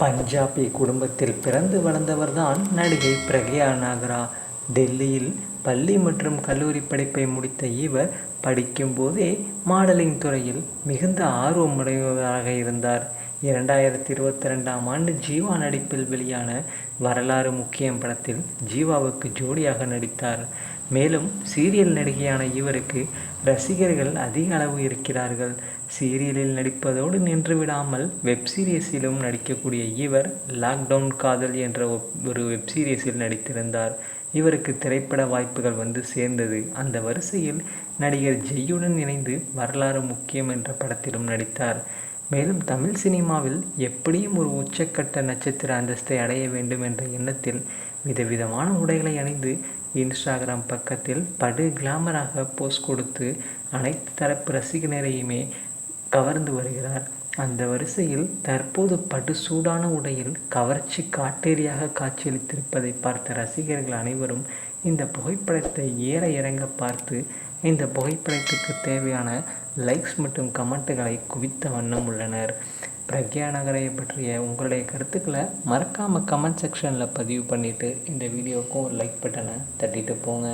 பஞ்சாபி குடும்பத்தில் பிறந்து வளர்ந்தவர்தான் நடிகை பிரக்யா நாகரா. டெல்லியில் பள்ளி மற்றும் கல்லூரி படிப்பை முடித்த இவர் படிக்கும்போதே மாடலிங் துறையில் மிகுந்த ஆர்வமுடையவராக இருந்தார். இரண்டாயிரத்தி இருபத்தி ரெண்டாம் ஆண்டு ஜீவா நடிப்பில் வெளியான வரலாறு முக்கியம் படத்தில் ஜீவாவுக்கு ஜோடியாக நடித்தார். மேலும் சீரியல் நடிகையான இவருக்கு ரசிகர்கள் அதிக அளவு இருக்கிறார்கள். சீரியலில் நடிப்பதோடு நின்று விடாமல் வெப் சீரியஸிலும் நடிக்கக்கூடிய இவர் லாக்டவுன் காதல் என்ற ஒரு வெப் சீரியஸில் நடித்திருந்தார். இவருக்கு திரைப்பட வாய்ப்புகள் வந்து சேர்ந்தது. அந்த வரிசையில் நடிகர் ஜெய்யுடன் இணைந்து வரலாறு முக்கியம் என்ற படத்திலும் நடித்தார். மேலும் தமிழ் சினிமாவில் எப்படியும் ஒரு உச்சக்கட்ட நட்சத்திர அந்தஸ்தை அடைய வேண்டும் என்ற எண்ணத்தில் விதவிதமான உடைகளை அணிந்து இன்ஸ்டாகிராம் பக்கத்தில் படு கிளாமராக போஸ்ட் கொடுத்து அனைத்து தரப்பு ரசிகனரையுமே கவர்ந்து வருகிறார். அந்த வரிசையில் தற்போது படு சூடான உடையில் கவர்ச்சி காட்டேரியாக காட்சியளித்திருப்பதை பார்த்த ரசிகர்கள் அனைவரும் இந்த புகைப்படத்தை ஏற இறங்க பார்த்து இந்த புகைப்படத்துக்கு தேவையான லைக்ஸ் மற்றும் கமெண்ட்டுகளை குவித்த வண்ணம் உள்ளனர். பிரக்யா நகரையை பற்றிய உங்களுடைய கருத்துக்களை மறக்காமல் கமெண்ட் செக்ஷனில் பதிவு பண்ணிவிட்டு இந்த வீடியோவுக்கும் ஒரு லைக் பட்டனை தட்டிட்டு போங்க.